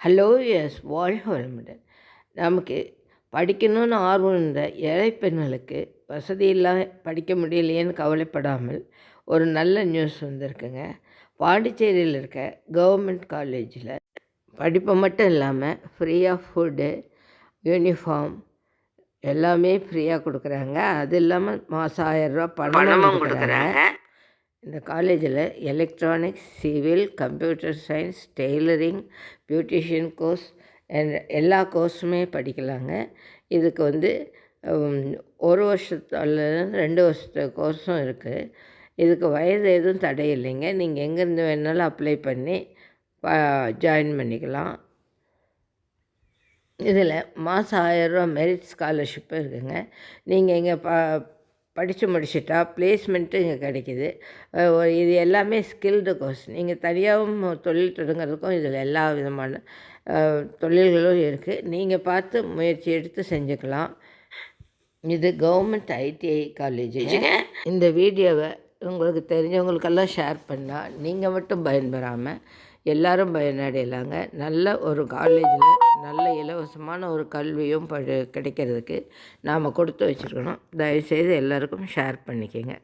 Hello yes வாழ்க வளமுடன். நமக்கு படிக்கணும்னு ஆர்வம் இருந்த ஏழை பெண்களுக்கு வசதி இல்லாம படிக்க முடியலையேன்னு கவலைப்படாமல் ஒரு நல்ல நியூஸ் வந்திருக்குங்க. பாண்டிச்சேரியில் இருக்க கவர்மெண்ட் காலேஜில் படிப்பு மட்டும் இல்லாமல் ஃப்ரீயாக ஃபுட்டு யூனிஃபார்ம் எல்லாமே ஃப்ரீயாக கொடுக்குறாங்க. அது இல்லாமல் மாதம் ஆயரூபா பணமும் கொடுக்குறாங்க. இந்த காலேஜில் electronics civil computer science tailoring beautician course எல்லா கோர்ஸுமே படிக்கலாங்க. இதுக்கு வந்து ஒரு வருஷத்து ரெண்டு வருஷத்து கோர்ஸும் இருக்குது இதுக்கு வயது எதுவும் தடை இல்லைங்க. நீங்கள் எங்கேருந்து வேணாலும் அப்ளை பண்ணி ஜாயின் பண்ணிக்கலாம். இதில் மாதம் ஆயிரரூவா மெரிட் ஸ்காலர்ஷிப் இருக்குங்க. நீங்கள் இங்கே ப படித்து முடிச்சிட்டா ப்ளேஸ்மெண்ட்டு இங்கே கிடைக்கிது. இது எல்லாமே ஸ்கில்டு கோர்ஸ் நீங்கள் தனியாகவும் தொழில் தொடங்குறதுக்கும் இதில் எல்லா விதமான தொழில்களும் இருக்குது நீங்கள் பார்த்து முயற்சி எடுத்து செஞ்சுக்கலாம். இது கவர்மெண்ட் ஐடிஐ காலேஜ் இந்த வீடியோவை உங்களுக்கு தெரிஞ்சவங்களுக்கெல்லாம் ஷேர் பண்ணால் நீங்கள் மட்டும் பயன்பெறாமல் எல்லாரும் பயனடையலாங்க. நல்ல ஒரு காலேஜில் நல்ல இலவசமான ஒரு கல்வியும் படி கிடைக்கிறதுக்கு நாம் கொடுத்து வச்சுருக்கணும். தயவுசெய்து எல்லாருக்கும் ஷேர் பண்ணிக்கோங்க.